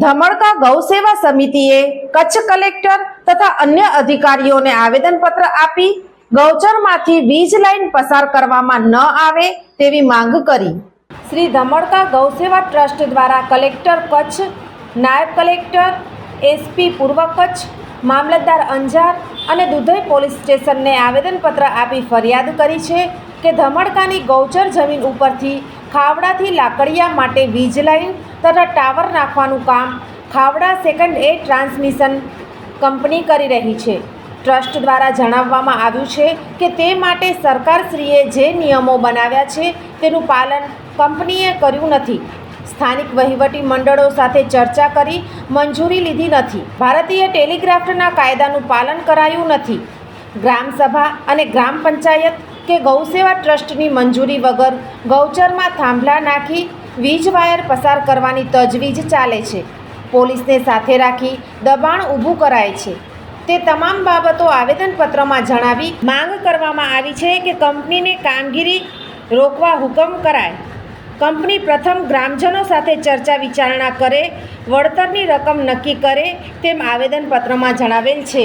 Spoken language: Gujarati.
ધમણકા ગૌસેવા સમિતિએ કચ્છ કલેક્ટર તથા અન્ય અધિકારીઓને આવેદનપત્ર આપી ગૌચરમાંથી વીજ લાઈન પસાર કરવામાં ન આવે તેવી માંગ કરી. શ્રી ધમણકા ગૌસેવા ટ્રસ્ટ દ્વારા કલેક્ટર કચ્છ, નાયબ કલેક્ટર, એસપી પૂર્વ કચ્છ, મામલતદાર અંજાર અને દુધઈ પોલીસ સ્ટેશનને આવેદનપત્ર આપી ફરિયાદ કરી છે કે ધમણકાની ગૌચર જમીન ઉપરથી ખાવડાથી લાકડિયા માટે વીજ લાઈન તથા ટાવર નાખવાનું કામ Khavda second A transmission company કરી રહી છે. ટ્રસ્ટ દ્વારા જણાવવામાં આવ્યું છે કે તે માટે સરકારશ્રીએ જે નિયમો બનાવ્યા છે તેનું પાલન કંપનીએ કર્યું નથી. સ્થાનિક વહીવટી મંડળો સાથે ચર્ચા કરી મંજૂરી લીધી નથી. ભારતીય ટેલિગ્રાફ્ટના કાયદાનું પાલન કરાયું નથી. ગ્રામસભા અને ગ્રામ પંચાયત કે ગૌસેવા ટ્રસ્ટની મંજૂરી વગર ગૌચરમાં થાંભલા નાખી વીજ વાયર પસાર કરવાની તજવીજ ચાલે છે. પોલીસને સાથે રાખી દબાણ ઊભું કરાય છે. તે તમામ બાબતો આવેદનપત્રમાં જણાવી માંગ કરવામાં આવી છે કે કંપનીને કામગીરી રોકવા હુકમ કરાય. કંપની પ્રથમ ગ્રામજનો સાથે ચર્ચા વિચારણા કરે, વળતરની રકમ નક્કી કરે તેમ આવેદનપત્રમાં જણાવેલ છે.